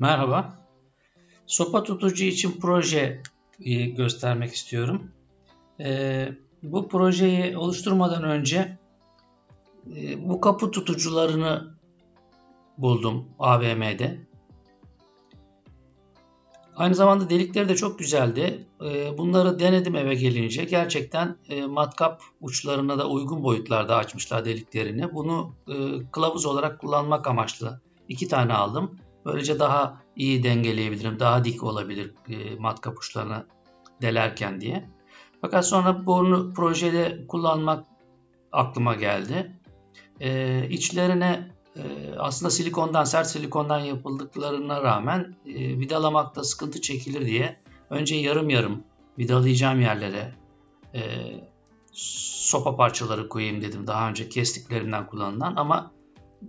Merhaba. Sopa tutucu için proje göstermek istiyorum. Ee, bu projeyi oluşturmadan önce e, bu kapı tutucularını buldum AVM'de. Aynı zamanda delikleri de çok güzeldi. Bunları denedim eve gelince. Gerçekten e, matkap uçlarına da uygun boyutlarda açmışlar deliklerini. Bunu e, kılavuz olarak kullanmak amaçlı iki tane aldım. Böylece daha iyi dengeleyebilirim, daha dik olabilir e, matkap delerken diye. Fakat sonra bunu projede kullanmak aklıma geldi. Ee, içlerine e, aslında silikondan, sert silikondan yapıldıklarına rağmen e, vidalamakta sıkıntı çekilir diye önce yarım yarım vidalayacağım yerlere e, sopa parçaları koyayım dedim. Daha önce kestiklerinden kullanılan ama e,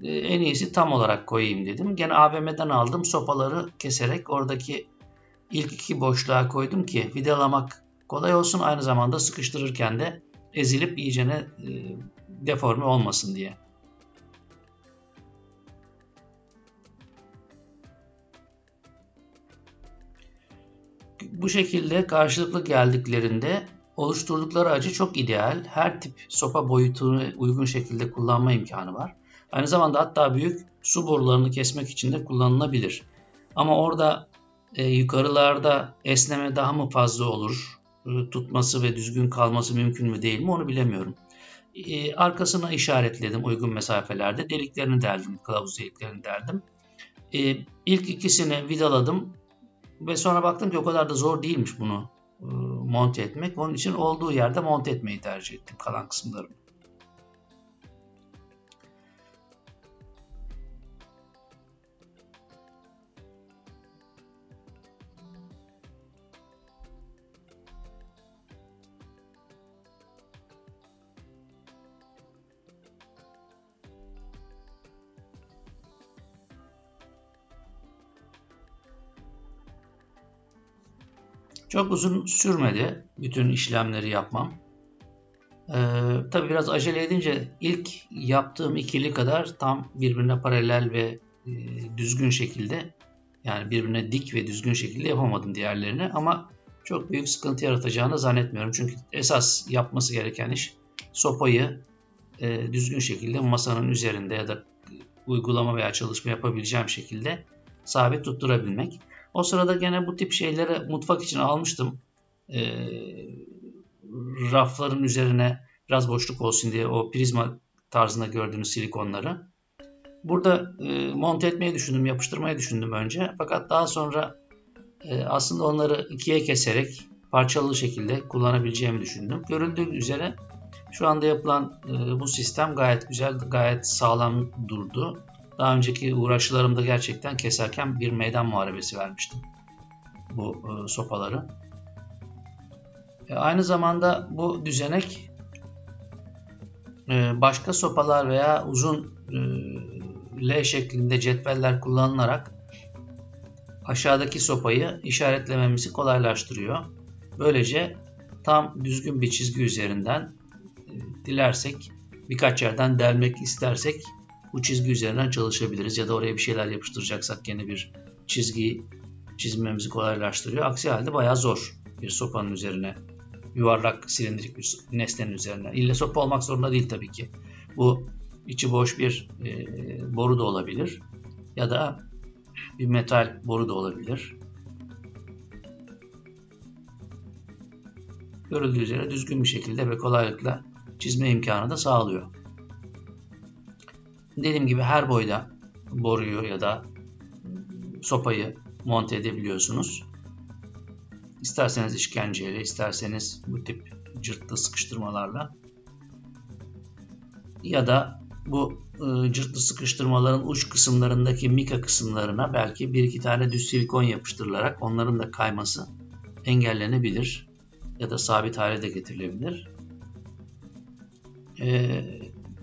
en iyisi tam olarak koyayım dedim. Gene AVM'den aldım sopaları keserek oradaki ilk iki boşluğa koydum ki vidalamak kolay olsun aynı zamanda sıkıştırırken de ezilip iyicene e, deforme olmasın diye. Bu şekilde karşılıklı geldiklerinde oluşturdukları acı çok ideal. Her tip sopa boyutunu uygun şekilde kullanma imkanı var. Aynı zamanda hatta büyük su borularını kesmek için de kullanılabilir. Ama orada e, yukarılarda esneme daha mı fazla olur? E, tutması ve düzgün kalması mümkün mü değil mi onu bilemiyorum. E, arkasına işaretledim uygun mesafelerde. Deliklerini deldim, kılavuz deliklerini deldim. E, ilk ikisini vidaladım ve sonra baktım ki o kadar da zor değilmiş bunu e, monte etmek. Onun için olduğu yerde monte etmeyi tercih ettim kalan kısımlarını. Çok uzun sürmedi bütün işlemleri yapmam. Ee, tabii biraz acele edince ilk yaptığım ikili kadar tam birbirine paralel ve e, düzgün şekilde yani birbirine dik ve düzgün şekilde yapamadım diğerlerini ama çok büyük sıkıntı yaratacağını zannetmiyorum. Çünkü esas yapması gereken iş sopayı e, düzgün şekilde masanın üzerinde ya da uygulama veya çalışma yapabileceğim şekilde sabit tutturabilmek. O sırada gene bu tip şeyleri mutfak için almıştım. E, rafların üzerine biraz boşluk olsun diye o prizma tarzında gördüğünüz silikonları. Burada e, monte etmeyi düşündüm, yapıştırmayı düşündüm önce. Fakat daha sonra e, aslında onları ikiye keserek parçalı şekilde kullanabileceğimi düşündüm. Görüldüğü üzere şu anda yapılan e, bu sistem gayet güzel, gayet sağlam durdu. Daha önceki uğraşlarımda gerçekten keserken bir meydan muharebesi vermiştim bu e, sopaları. E, aynı zamanda bu düzenek e, başka sopalar veya uzun e, L şeklinde cetveller kullanılarak aşağıdaki sopayı işaretlememizi kolaylaştırıyor. Böylece tam düzgün bir çizgi üzerinden e, dilersek birkaç yerden delmek istersek bu çizgi üzerinden çalışabiliriz ya da oraya bir şeyler yapıştıracaksak yine bir çizgi çizmemizi kolaylaştırıyor. Aksi halde bayağı zor bir sopanın üzerine yuvarlak silindirik bir nesnenin üzerine. İlle sopa olmak zorunda değil tabii ki. Bu içi boş bir e, boru da olabilir ya da bir metal boru da olabilir. Görüldüğü üzere düzgün bir şekilde ve kolaylıkla çizme imkanı da sağlıyor. Dediğim gibi her boyda boruyu ya da sopayı monte edebiliyorsunuz. İsterseniz işkenceyle, isterseniz bu tip cırtlı sıkıştırmalarla ya da bu e, cırtlı sıkıştırmaların uç kısımlarındaki mika kısımlarına belki bir iki tane düz silikon yapıştırılarak onların da kayması engellenebilir ya da sabit hale de getirilebilir. E,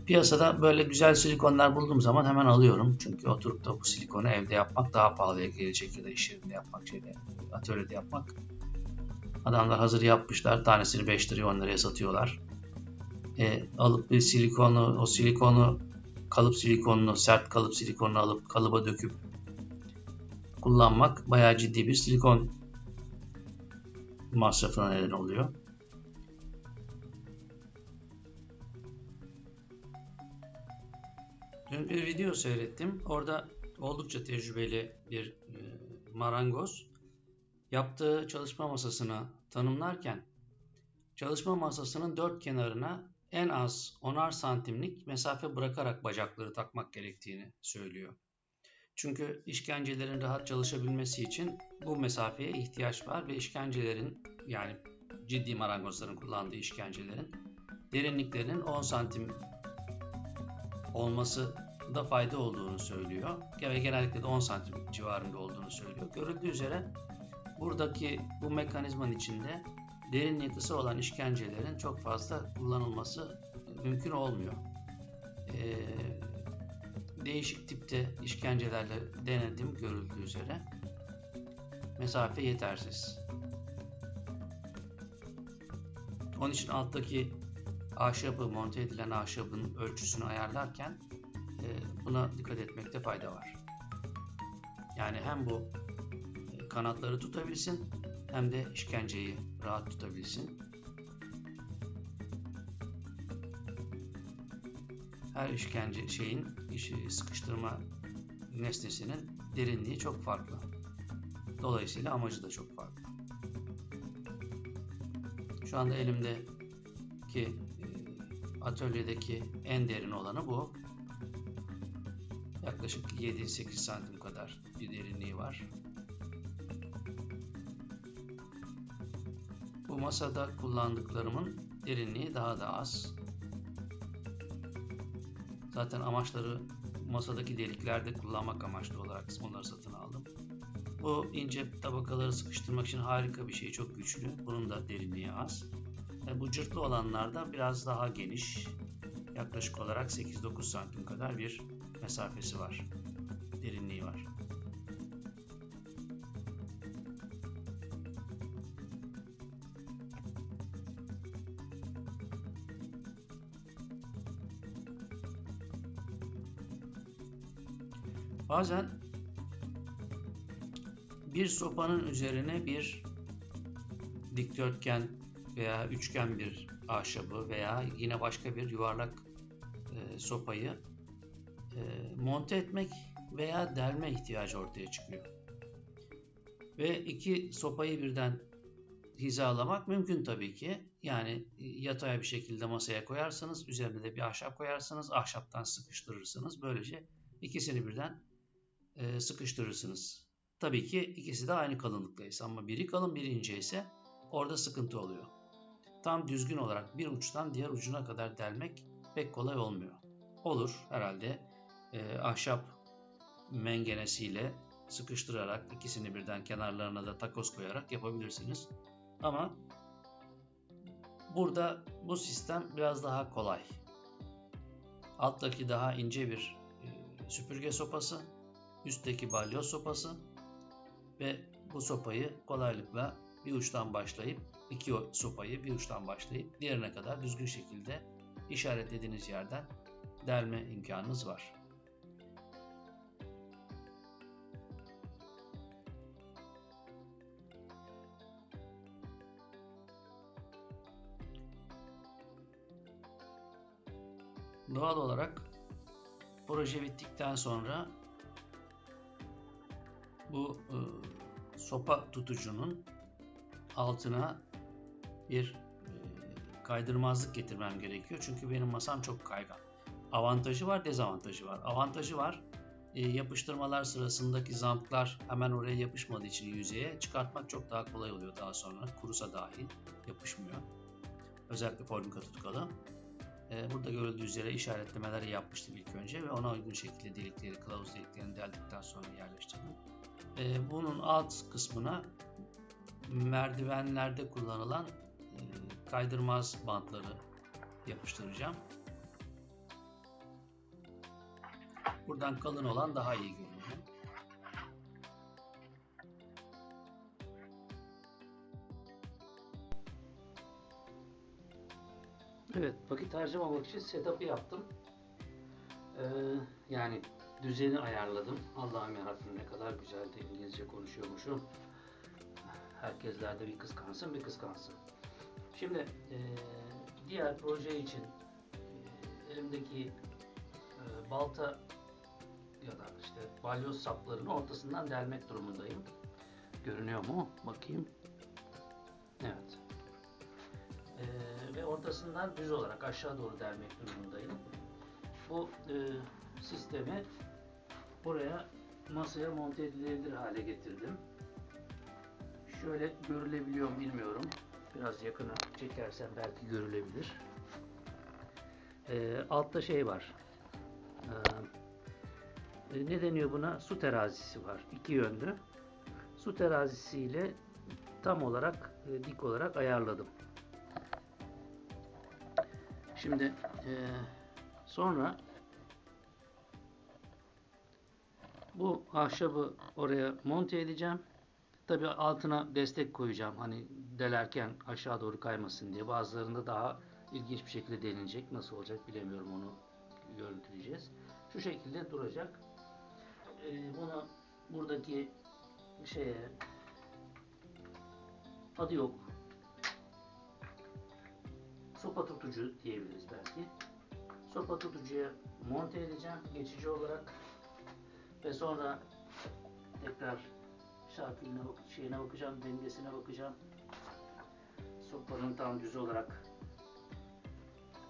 Piyasada böyle güzel silikonlar bulduğum zaman hemen alıyorum. Çünkü oturup da bu silikonu evde yapmak daha pahalıya gelecek ya da iş yerinde yapmak, şeyde, atölyede yapmak. Adamlar hazır yapmışlar. Tanesini 5 liraya 10 liraya satıyorlar. E, alıp bir silikonu, o silikonu kalıp silikonunu, sert kalıp silikonunu alıp kalıba döküp kullanmak bayağı ciddi bir silikon masrafına neden oluyor. Dün bir video seyrettim. Orada oldukça tecrübeli bir e, marangoz yaptığı çalışma masasını tanımlarken çalışma masasının dört kenarına en az 10'ar santimlik mesafe bırakarak bacakları takmak gerektiğini söylüyor. Çünkü işkencelerin rahat çalışabilmesi için bu mesafeye ihtiyaç var ve işkencelerin yani ciddi marangozların kullandığı işkencelerin derinliklerinin 10 santim olması da fayda olduğunu söylüyor. Ve genellikle de 10 santim civarında olduğunu söylüyor. Görüldüğü üzere buradaki bu mekanizmanın içinde derinliği kısa olan işkencelerin çok fazla kullanılması mümkün olmuyor. Ee, değişik tipte işkencelerle denedim görüldüğü üzere. Mesafe yetersiz. Onun için alttaki ahşabı, monte edilen ahşabın ölçüsünü ayarlarken buna dikkat etmekte fayda var. Yani hem bu e, kanatları tutabilsin hem de işkenceyi rahat tutabilsin. Her işkence şeyin sıkıştırma nesnesinin derinliği çok farklı. Dolayısıyla amacı da çok farklı. Şu anda elimdeki e, atölyedeki en derin olanı bu. Yaklaşık 7-8 santim kadar bir derinliği var. Bu masada kullandıklarımın derinliği daha da az. Zaten amaçları masadaki deliklerde kullanmak amaçlı olarak onları satın aldım. Bu ince tabakaları sıkıştırmak için harika bir şey. Çok güçlü. Bunun da derinliği az. E, bu cırtlı olanlarda biraz daha geniş. Yaklaşık olarak 8-9 santim kadar bir mesafesi var. Derinliği var. Bazen bir sopanın üzerine bir dikdörtgen veya üçgen bir ahşabı veya yine başka bir yuvarlak e, sopayı monte etmek veya delme ihtiyacı ortaya çıkıyor. Ve iki sopayı birden hizalamak mümkün tabii ki. Yani yatay bir şekilde masaya koyarsınız, üzerine de bir ahşap koyarsınız, ahşaptan sıkıştırırsınız. Böylece ikisini birden e, sıkıştırırsınız. Tabii ki ikisi de aynı kalınlıktaysa ama biri kalın biri ince ise orada sıkıntı oluyor. Tam düzgün olarak bir uçtan diğer ucuna kadar delmek pek kolay olmuyor. Olur herhalde e, ahşap mengenesiyle sıkıştırarak ikisini birden kenarlarına da takoz koyarak yapabilirsiniz. Ama burada bu sistem biraz daha kolay. Alttaki daha ince bir e, süpürge sopası, üstteki balyoz sopası ve bu sopayı kolaylıkla bir uçtan başlayıp iki sopayı bir uçtan başlayıp diğerine kadar düzgün şekilde işaretlediğiniz yerden delme imkanınız var. Doğal olarak proje bittikten sonra bu e, sopa tutucunun altına bir e, kaydırmazlık getirmem gerekiyor. Çünkü benim masam çok kaygan. Avantajı var, dezavantajı var. Avantajı var. E, yapıştırmalar sırasındaki zamplar hemen oraya yapışmadığı için yüzeye çıkartmak çok daha kolay oluyor daha sonra. Kurusa dahil yapışmıyor. Özellikle formika tutkalı. E, burada görüldüğü üzere işaretlemeleri yapmıştım ilk önce ve ona uygun şekilde delikleri, kılavuz deliklerini deldikten sonra yerleştirdim. E, bunun alt kısmına merdivenlerde kullanılan e, kaydırmaz bantları yapıştıracağım. Buradan kalın olan daha iyi görünüyor. Evet, vakit harcamamak için setup'ı yaptım. Ee, yani düzeni ayarladım. Allah'ım yarabbim ne kadar güzel de İngilizce konuşuyormuşum. Herkeslerde bir kıskansın bir kıskansın. Şimdi eee, diğer proje için eee, elimdeki eee, balta ya da işte balyoz saplarını ortasından delmek durumundayım. Görünüyor mu? Bakayım. Evet. Ve ortasından düz olarak aşağı doğru delmek durumundayım. Bu eee, sistemi buraya masaya monte edilebilir hale getirdim. Şöyle görülebiliyor mu bilmiyorum. Biraz yakına çekersem belki görülebilir. Ee, altta şey var. Ee, ne deniyor buna? Su terazisi var. İki yönlü. Su terazisiyle tam olarak e, dik olarak ayarladım. Şimdi e, sonra bu ahşabı oraya monte edeceğim. Tabi altına destek koyacağım. Hani delerken aşağı doğru kaymasın diye. Bazılarında daha ilginç bir şekilde delinecek. Nasıl olacak bilemiyorum onu görüntüleyeceğiz. Şu şekilde duracak. Ee, bunu buradaki şeye adı yok. Sopa tutucu diyebiliriz belki. Sopa tutucuya monte edeceğim geçici olarak ve sonra tekrar bak şeyine bakacağım, dengesine bakacağım. Sopanın tam düz olarak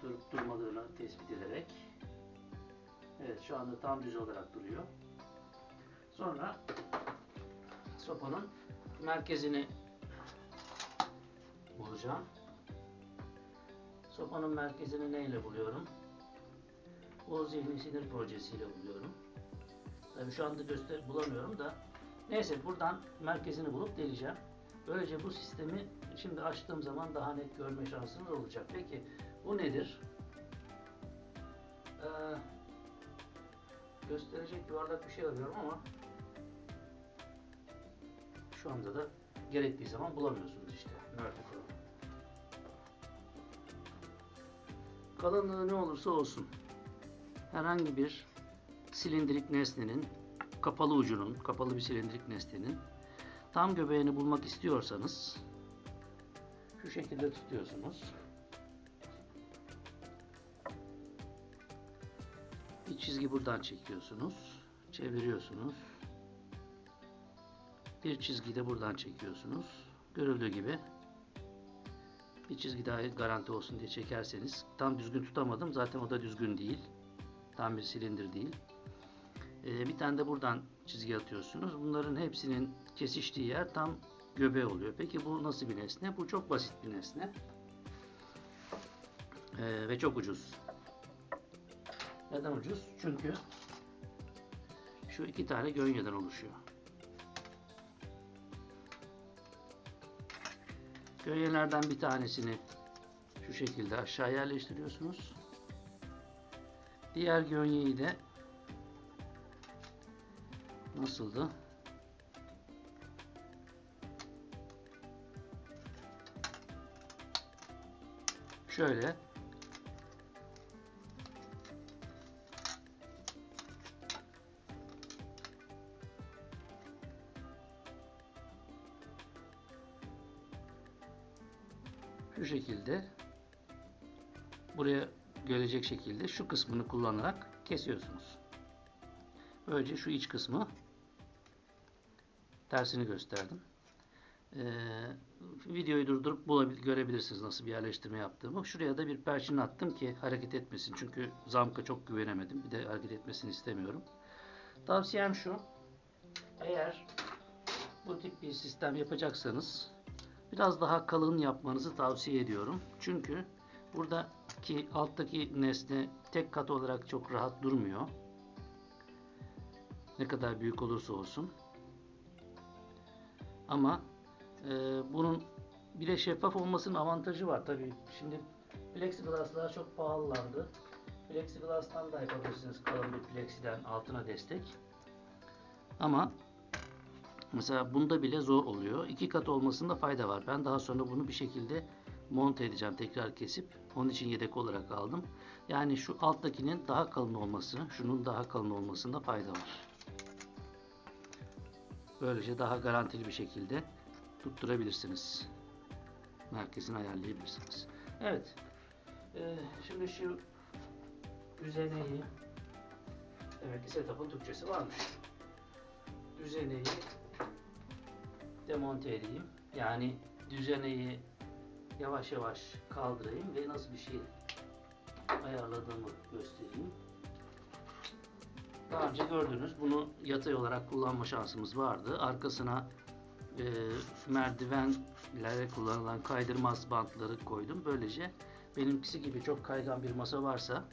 durup durmadığını tespit ederek. Evet şu anda tam düz olarak duruyor. Sonra sopanın merkezini bulacağım. Sopanın merkezini neyle buluyorum? O zihni sinir projesiyle buluyorum. Tabii şu anda göster bulamıyorum da Neyse buradan merkezini bulup deleceğim. Böylece bu sistemi şimdi açtığım zaman daha net görme şansınız olacak. Peki bu nedir? Ee, gösterecek yuvarlak bir şey arıyorum ama şu anda da gerektiği zaman bulamıyorsunuz işte. Nerede Kalınlığı ne olursa olsun herhangi bir silindirik nesnenin kapalı ucunun, kapalı bir silindirik nesnenin tam göbeğini bulmak istiyorsanız şu şekilde tutuyorsunuz. Bir çizgi buradan çekiyorsunuz. Çeviriyorsunuz. Bir çizgi de buradan çekiyorsunuz. Görüldüğü gibi bir çizgi daha garanti olsun diye çekerseniz tam düzgün tutamadım. Zaten o da düzgün değil. Tam bir silindir değil. Ee, bir tane de buradan çizgi atıyorsunuz. Bunların hepsinin kesiştiği yer tam göbeği oluyor. Peki bu nasıl bir nesne? Bu çok basit bir nesne. Ee, ve çok ucuz. Neden ucuz? Çünkü şu iki tane gönyeden oluşuyor. Gönyelerden bir tanesini şu şekilde aşağı yerleştiriyorsunuz. Diğer gönyeyi de Nasıldı? Şöyle şu şekilde buraya gelecek şekilde şu kısmını kullanarak kesiyorsunuz. Böylece şu iç kısmı tersini gösterdim. Ee, videoyu durdurup bulabil, görebilirsiniz nasıl bir yerleştirme yaptığımı. Şuraya da bir perçin attım ki hareket etmesin. Çünkü zamka çok güvenemedim. Bir de hareket etmesini istemiyorum. Tavsiyem şu. Eğer bu tip bir sistem yapacaksanız biraz daha kalın yapmanızı tavsiye ediyorum. Çünkü buradaki alttaki nesne tek kat olarak çok rahat durmuyor. Ne kadar büyük olursa olsun. Ama e, bunun bir de şeffaf olmasının avantajı var tabii. Şimdi plexiglasslar çok pahalılardı. Plexiglass'tan da yapabilirsiniz kalın bir plexiden altına destek. Ama mesela bunda bile zor oluyor. İki kat olmasında fayda var. Ben daha sonra bunu bir şekilde monte edeceğim tekrar kesip onun için yedek olarak aldım. Yani şu alttakinin daha kalın olması, şunun daha kalın olmasında fayda var. Böylece daha garantili bir şekilde tutturabilirsiniz. Merkezini ayarlayabilirsiniz. Evet. Ee, şimdi şu düzeneyi demek ki setup'ın Türkçesi varmış. Düzeneyi demonte edeyim. Yani düzeneyi yavaş yavaş kaldırayım ve nasıl bir şey ayarladığımı göstereyim. Daha önce gördünüz bunu yatay olarak kullanma şansımız vardı. Arkasına e, merdivenlere kullanılan kaydırmaz bantları koydum. Böylece benimkisi gibi çok kaygan bir masa varsa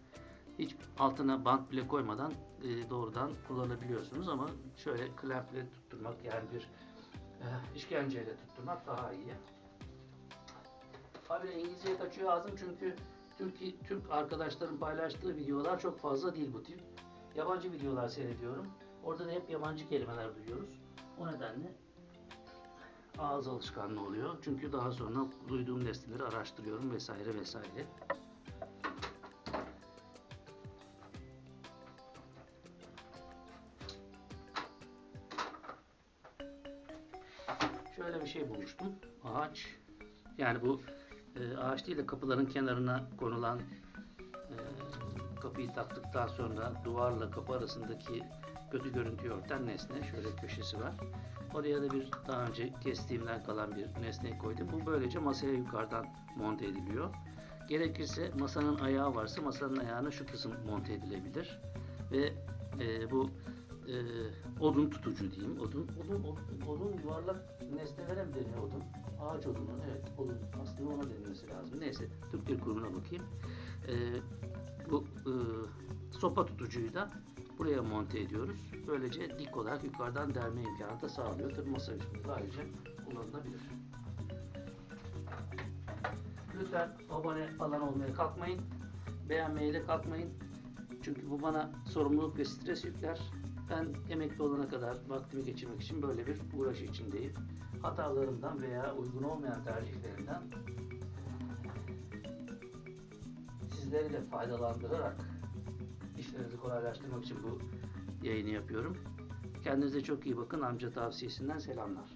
hiç altına bant bile koymadan e, doğrudan kullanabiliyorsunuz ama şöyle klemple tutturmak yani bir e, işkenceyle tutturmak daha iyi. Abi İngilizceye kaçıyor ağzım çünkü Türk, Türk arkadaşların paylaştığı videolar çok fazla değil bu tip. Yabancı videolar seyrediyorum. Orada da hep yabancı kelimeler duyuyoruz. O nedenle ağız alışkanlığı oluyor. Çünkü daha sonra duyduğum nesneleri araştırıyorum vesaire vesaire. Yani bu e, ağaç değil de kapıların kenarına konulan e, kapıyı taktıktan sonra duvarla kapı arasındaki kötü görüntüyü örten nesne. Şöyle köşesi var. Oraya da bir daha önce kestiğimden kalan bir nesneyi koydum. Bu böylece masaya yukarıdan monte ediliyor. Gerekirse masanın ayağı varsa masanın ayağına şu kısım monte edilebilir. Ve e, bu e, odun tutucu diyeyim. Odun, odun, odun, odun yuvarlak nesnelere mi deniyor odun? Ağaç odunu, evet odun. Aslında ona denilmesi lazım. Neyse, Türk Dil Kurumu'na bakayım. E, bu e, sopa tutucuyu da buraya monte ediyoruz. Böylece dik olarak yukarıdan delme imkanı da sağlıyor. Tabii masa üstünde ayrıca kullanılabilir. Lütfen abone falan olmaya kalkmayın. Beğenmeye de kalkmayın. Çünkü bu bana sorumluluk ve stres yükler. Ben emekli olana kadar vaktimi geçirmek için böyle bir uğraşı içindeyim. Hatalarımdan veya uygun olmayan tercihlerimden sizleri de faydalandırarak işlerinizi kolaylaştırmak için bu yayını yapıyorum. Kendinize çok iyi bakın. Amca tavsiyesinden selamlar.